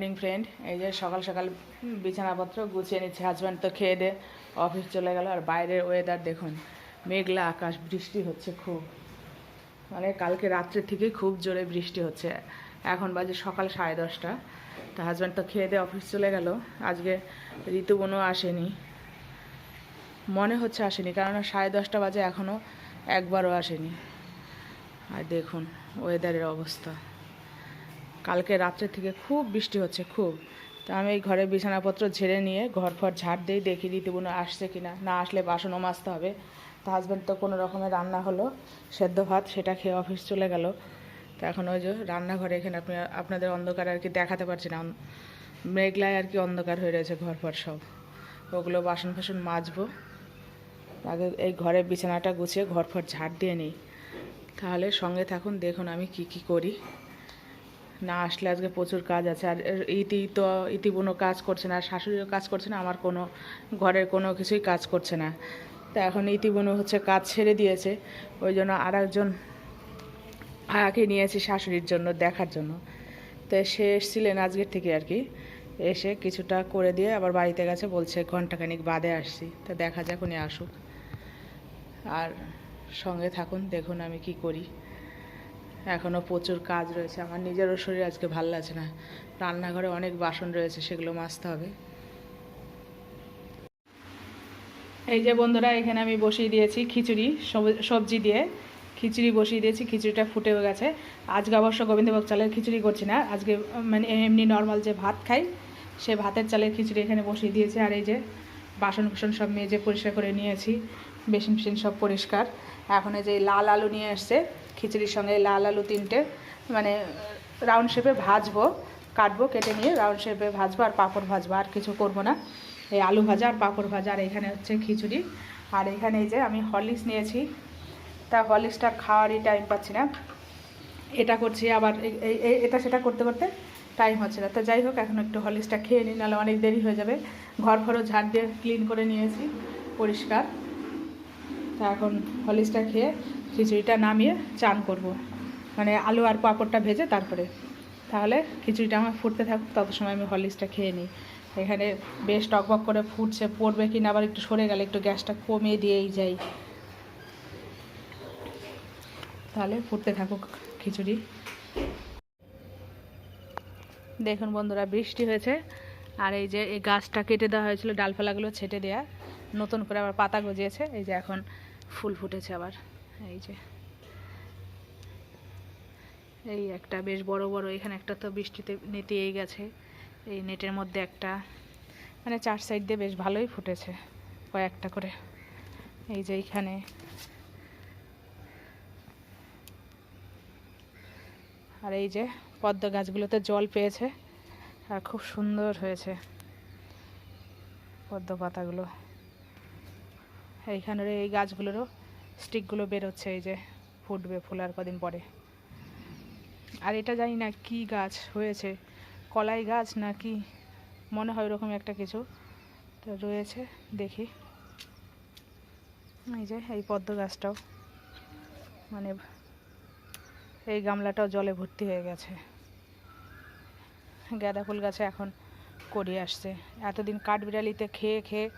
Morning friend এই যে সকাল সকাল বিছানাপত্র গুছিয়ে নিচ্ছে হাজব্যান্ড তো খেয়ে দে অফিস চলে গেল। আর বাইরের ওয়েদার দেখুন, মেঘলা আকাশ, বৃষ্টি হচ্ছে খুব। মানে কালকে রাত্রে থেকে খুব জোরে বৃষ্টি হচ্ছে। এখন বাজে সকাল সাড়ে দশটা। তা হাজব্যান্ড তো খেয়ে দিয়ে অফিস চলে গেল। আজকে ঋতুবনও আসেনি। মনে হচ্ছে আসেনি, কেননা সাড়ে দশটা বাজে এখনও একবারও আসেনি। আর দেখুন ওয়েদারের অবস্থা। কালকে রাত্রে থেকে খুব বৃষ্টি হচ্ছে, খুব। তা আমি এই ঘরে বিছানাপত্র ঝেড়ে নিয়ে ঘর ফর ঝাড় দিয়ে দেখি ঋতুবনু আসছে কিনা। না না আসলে বাসনও মাজতে হবে। তা হাজব্যান্ড তো কোনো রকমের রান্না হলো, সেদ্ধ ভাত, সেটা খেয়ে অফিস চলে গেল। তো এখন ওই যে রান্নাঘরে এখানে আপনি, আপনাদের অন্ধকার আর কি দেখাতে পারছি না। মেঘলায় আর কি অন্ধকার হয়ে রয়েছে ঘর ফর সব। ওগুলো বাসন ফাসন মাজবো। আগে এই ঘরের বিছানাটা গুছিয়ে ঘর ফর ঝাড় দিয়ে নিই। তাহলে সঙ্গে থাকুন, দেখুন আমি কি কি করি। না আসলে আজকে প্রচুর কাজ আছে। আর ইতি তো ইতি কোনো কাজ করছে না শাশুড়িও কাজ করছে না, আমার কোনো ঘরের কোনো কিছুই কাজ করছে না। তা এখন ইতি বোনও হচ্ছে কাজ ছেড়ে দিয়েছে, ওই জন্য আর একজন আয়াকে নিয়েছি শাশুড়ির জন্য, দেখার জন্য। তো সে এসেছিলেন আজকের থেকে আর কি, এসে কিছুটা করে দিয়ে আবার বাড়িতে গেছে, বলছে ঘন্টাখানিক বাদে আসছি, তা দেখা যাক উনি আসুক। আর সঙ্গে থাকুন, দেখুন আমি কি করি। এখনও প্রচুর কাজ রয়েছে। আমার নিজেরও শরীর আজকে ভালো লাগছে না। রান্নাঘরে অনেক বাসন রয়েছে, সেগুলো মাজতে হবে। এই যে বন্ধুরা, এখানে আমি বসিয়ে দিয়েছি খিচুড়ি সব- সবজি দিয়ে। খিচুড়ি বসিয়ে দিয়েছি, খিচুড়িটা ফুটেও গেছে। আজকে অবশ্য গোবিন্দভোগ চালের খিচুড়ি করছি না। আজকে মানে এমনি নর্মাল যে ভাত খাই, সে ভাতের চালের খিচুড়ি এখানে বসিয়ে দিয়েছে। আর এই যে বাসন কুসন সব মেজে পরিষ্কার করে নিয়েছি, বেসিন ফেসিন সব পরিষ্কার। এখন এই যে লাল আলু নিয়ে এসছে খিচুড়ির সঙ্গে লাল আলু তিনটে মানে রাউন্ড শেপে ভাজবো, কাটবো, কেটে নিয়ে রাউন্ড শেপে ভাজবো আর পাঁপড় ভাজবো, আর কিছু করব না। এই আলু ভাজা আর পাঁপড় ভাজা, আর এখানে হচ্ছে খিচুড়ি। আর এখানে এই যে আমি হরলিক্স নিয়েছি, তা হরলিক্সটা খাওয়ারই টাইম পাচ্ছি না। এটা করছি আবার এটা সেটা করতে করতে টাইম হচ্ছে না। তো যাই হোক, এখন একটু হরলিক্সটা খেয়ে নিই, নাহলে অনেক দেরি হয়ে যাবে। ঘর ফরও ঝাড় দিয়ে ক্লিন করে নিয়েছি, পরিষ্কার। তা এখন হলিসটা খেয়ে খিচুড়িটা নামিয়ে চান করব। মানে আলু আর পাঁপড়টা ভেজে তারপরে। তাহলে খিচুড়িটা আমার ফুটতে থাকুক, তত সময় আমি হলিসটা খেয়ে নিই। এখানে বেশ টকবক করে ফুটছে, পড়বে কি না আবার একটু সরে গেলে, একটু গ্যাসটা কমিয়ে দিয়েই যাই। তাহলে ফুটতে থাকুক খিচুড়ি। দেখুন বন্ধুরা, বৃষ্টি হয়েছে। আর এই যে এই গাছটা কেটে দেওয়া হয়েছিল, ডালপালাগুলো ছেটে দেওয়া নতুন করে আবার পাতা গজিয়েছে। এই যে এখন ফুল ফুটেছে আবার। এই যে। এই একটা বেশ বড় বড়, এখানে একটা তো বৃষ্টিতে নেতিয়েই গেছে। এই নেটের মধ্যে একটা মানে চার সাইড দিয়ে বেশ ভালোই ফুটেছে কয়েকটা করে। এই যে এইখানে আর এই যে পদ্ম গাছগুলোতে জল পেয়েছে, আর খুব সুন্দর হয়েছে পদ্ম পাতাগুলো। এইখানের এই গাছগুলোরও স্টিকগুলো বেরোচ্ছে, এই যে ফুটবে ফুল আর কদিন পরে। আর এটা জানি না কি গাছ হয়েছে, কলাই গাছ না কি মনে হয় ওরকম একটা কিছু তো রয়েছে, দেখি। এই যে, এই পদ্ম গাছটাও মানে এই গামলাটাও জলে ভর্তি হয়ে গেছে। গাঁদা ফুল গাছে এখন করি আসছে। এতদিন কাঠবিড়ালিতে খেয়ে খেয়ে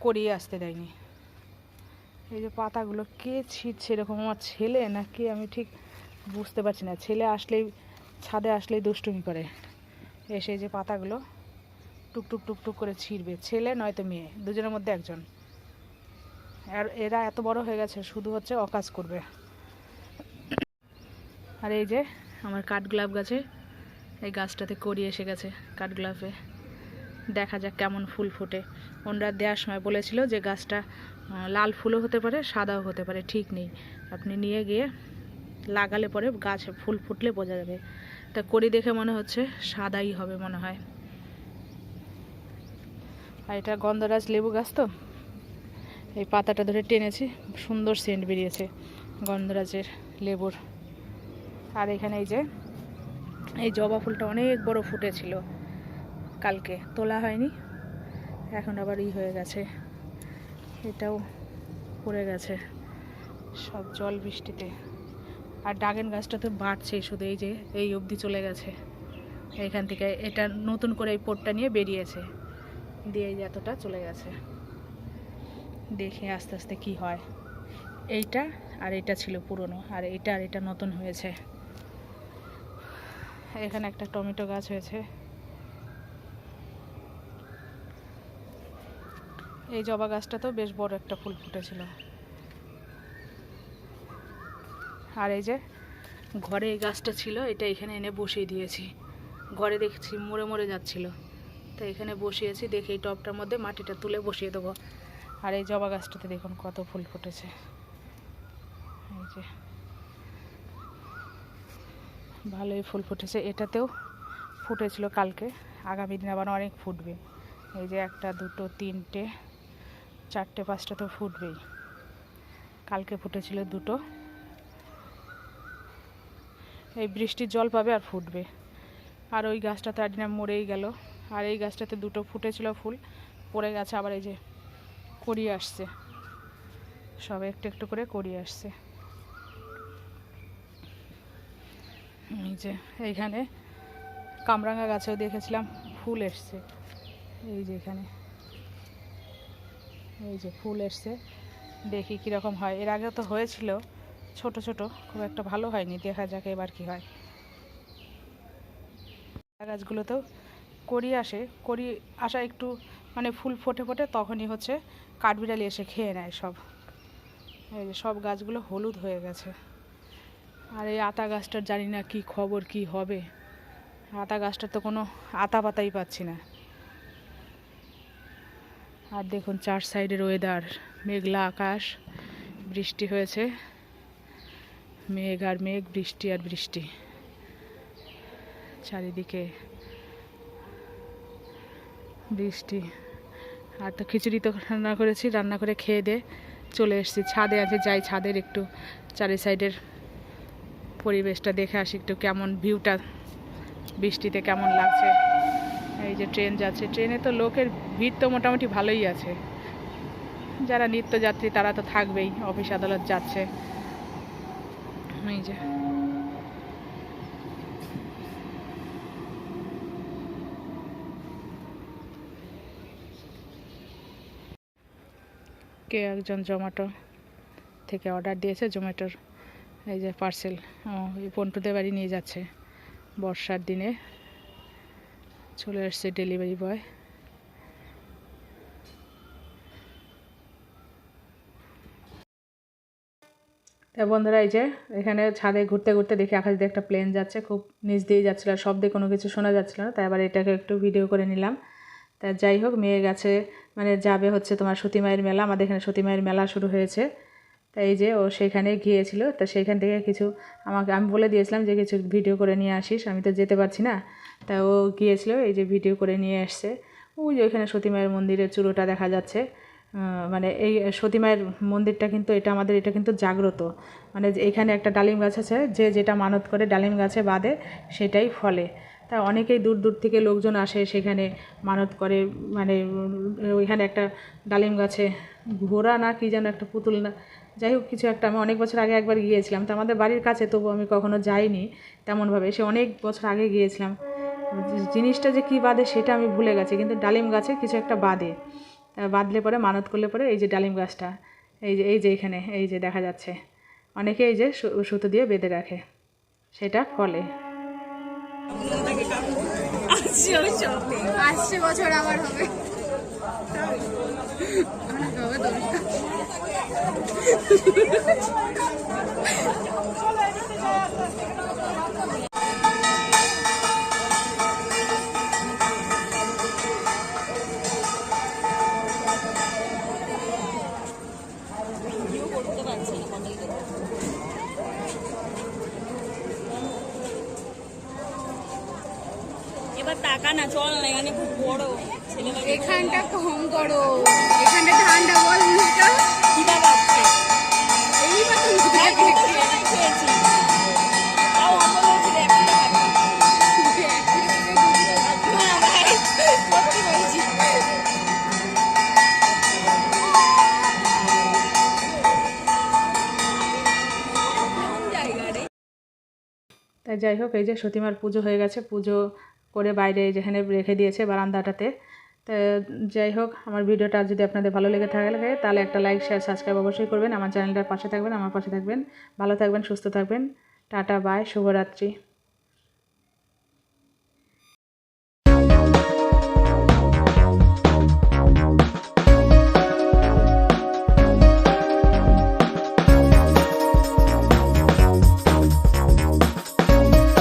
করিয়ে আসতে দেয়নি। এই যে পাতাগুলো কে ছিটছে এরকম আমার ছেলে না কে আমি ঠিক বুঝতে পারছি না। ছেলে আসলেই, ছাদে আসলেই দুষ্টুমি করে। এসে যে পাতাগুলো টুকটুক টুকটুক করে ছিঁড়বে। ছেলে নয়তো মেয়ে, দুজনের মধ্যে একজন। আর এরা এত বড় হয়ে গেছে, শুধু হচ্ছে অকাজ করবে। আর এই যে আমার কাঠগোলাপ গাছে, এই গাছটাতে করি এসে গেছে কাঠগোলাপে দেখা যাক কেমন ফুল ফোটে। ওনরা দেওয়ার সময় বলেছিল যে গাছটা লাল ফুলও হতে পারে, সাদাও হতে পারে, ঠিক নেই। আপনি নিয়ে গিয়ে লাগালে পরে গাছ ফুল ফুটলে বোঝা যাবে। তা করি দেখে মনে হচ্ছে সাদাই হবে মনে হয়। আর এটা গন্ধরাজ লেবু গাছ তো? এই পাতাটা ধরে টেনেছি, সুন্দর সেন্ট বেরিয়েছে গন্ধরাজের লেবুর। আর এখানে এই যে, এই জবা ফুলটা অনেক বড় ফুটেছিল কালকে, তোলা হয়নি, এখন আবার ই হয়ে গেছে, এটাও পড়ে গেছে, সব জল বৃষ্টিতে। আর ডাগেন গাছটা তো বাড়ছে, শুধু এই যে, এই অবধি চলে গেছে, এখান থেকে এটা নতুন করে এই পোটটা নিয়ে বেরিয়েছে, দিয়ে এই এতটা চলে গেছে। দেখি আস্তে আস্তে কি হয়, এইটা আর এটা ছিল পুরনো, আর এটা আর এটা নতুন হয়েছে। এখানে একটা টমেটো গাছ হয়েছে। এই জবা গাছটা তো বেশ বড় একটা ফুল ফুটেছিল। আর এই যে ঘরে এই গাছটা ছিল, এটা এখানে এনে বসিয়ে দিয়েছি। ঘরে দেখছি মরে মরে যাচ্ছিল। তো এখানে বসিয়েছি, দেখে এই টবটার মধ্যে মাটিটা তুলে বসিয়ে দেবো। আর এই জবা গাছটাতে দেখুন কত ফুল ফুটেছে। এই যে ভালোই ফুল ফুটেছে। এটাতেও ফুটেছিল কালকে। আগামী দিন আবার অনেক ফুটবে। এই যে একটা, দুটো, তিনটে, চারটে, পাঁচটা তো ফুটবেই। কালকে ফুটেছিল দুটো। এই বৃষ্টির জল পাবে আর ফুটবে। আর ওই গাছটা তো একদিন মরেই গেল। আর এই গাছটাতে দুটো ফুটেছিল ফুল। পড়ে গেছে আবার এই যে করিয়ে আসছে। সব একটু একটু করে করিয়ে আসছে। এই যে এইখানে। কামরাঙা গাছেও দেখেছিলাম, ফুল এসছে। এই যে এখানে। এই যে ফুল এসছে, দেখি কীরকম হয়। এর আগে তো হয়েছিল, ছোট ছোট, খুব একটা ভালো হয়নি। দেখা যাক এবার কি হয়। গাছগুলোতেও করি আসে। করি আসা একটু মানে ফুল ফোটে ফোটে তখনই হচ্ছে, কাঠবিড়ালি এসে খেয়ে নেয় সব। এই যে সব গাছগুলো হলুদ হয়ে গেছে। আর এই আতা গাছটার জানি না কি খবর, কি হবে। আতা গাছটার তো কোনো আতা পাতাই পাচ্ছি না। আর দেখুন চার সাইডের ওয়েদার মেঘলা আকাশ, বৃষ্টি হয়েছে। মেঘ আর মেঘ, বৃষ্টি আর বৃষ্টি। চারিদিকে বৃষ্টি। আর তো খিচুড়ি তো রান্না করেছি, রান্না করে খেয়ে দিয়ে চলে এসেছি। ছাদে আছে, যাই ছাদের একটু চারি সাইডের পরিবেশটা দেখে আসি একটু কেমন ভিউটা বৃষ্টিতে কেমন লাগছে। এই যে ট্রেন যাচ্ছে ট্রেনে তো লোকের ভিড় তো মোটামুটি ভালোই আছে। যারা নিত্যযাত্রী তারা তো থাকবেই অফিস আদালত যাচ্ছে। এই যে। কে একজন জোম্যাটো থেকে অর্ডার দিয়েছে জোম্যাটোর এই যে পার্সেল এই পন্টুদের বাড়ি নিয়ে যাচ্ছে। বর্ষার দিনে চলে আসছে ডেলিভারি বয় তা বন্ধুরা, এই যে এখানে ছাদে ঘুরতে ঘুরতে দেখি আকাশ দিয়ে একটা প্লেন যাচ্ছে, খুব নিচ দিয়ে যাচ্ছিল, আর শব্দে কোনো কিছু শোনা যাচ্ছিল না, তাই আবার এটাকে একটু ভিডিও করে নিলাম। তা যাই হোক, মেয়ে গেছে মানে যাবে হচ্ছে তোমার সতী মায়ের মেলা, আমাদের এখানে সতী মায়ের মেলা শুরু হয়েছে। তা এই যে ও সেখানে গিয়েছিল, তা সেইখান থেকে কিছু আমাকে, আমি বলে দিয়েছিলাম যে কিছু ভিডিও করে নিয়ে আসিস, আমি তো যেতে পারছি না। তা ও গিয়েছিল, এই যে ভিডিও করে নিয়ে এসছে ওই যে ওইখানে সতীমায়ের মন্দিরের চূড়োটা দেখা যাচ্ছে। মানে এই সতীমায়ের মন্দিরটা কিন্তু এটা আমাদের, এটা কিন্তু জাগ্রত। মানে এখানে একটা ডালিম গাছ আছে, যে যেটা মানত করে ডালিম গাছে বাঁধে, সেটাই ফলে। তা অনেকেই দূর দূর থেকে লোকজন আসে সেখানে মানত করে মানে ওইখানে একটা ডালিম গাছে ঘোড়া না কি যেন একটা পুতুল না যাই হোক, কিছু একটা আমি অনেক বছর আগে একবার গিয়েছিলাম, তো আমাদের বাড়ির কাছে তবু আমি কখনো যাইনি তেমনভাবে। সে অনেক বছর আগে গিয়েছিলাম। জিনিসটা যে কী বাঁধে সেটা আমি ভুলে গেছি, কিন্তু ডালিম গাছে কিছু একটা তা বাঁধলে পরে, মানত করলে পরে, এই যে ডালিম গাছটা, এই যে এই যে এখানে, এই যে দেখা যাচ্ছে। অনেকে এই যে সুতো দিয়ে বেঁধে রাখে, সেটা ফলে। বছর আবার হবে। এবার টাকা না, চল না, এখানে খুব বড় ছেলেটাকে এখানটা কম করো। এখানটা ঠান্ডা বল। তাই যাই হোক, এই যে সতীমার পুজো হয়ে গেছে, পুজো করে বাইরে যেখানে রেখে দিয়েছে বারান্দাটাতে। তো যাই হোক, আমার ভিডিওটা যদি আপনাদের ভালো লেগে থাকে তাহলে একটা লাইক শেয়ার সাবস্ক্রাইব অবশ্যই করবেন। আমার চ্যানেলটার পাশে থাকবেন, আমার পাশে থাকবেন। ভালো থাকবেন, সুস্থ থাকবেন। টাটা বাই শুভরাত্রি।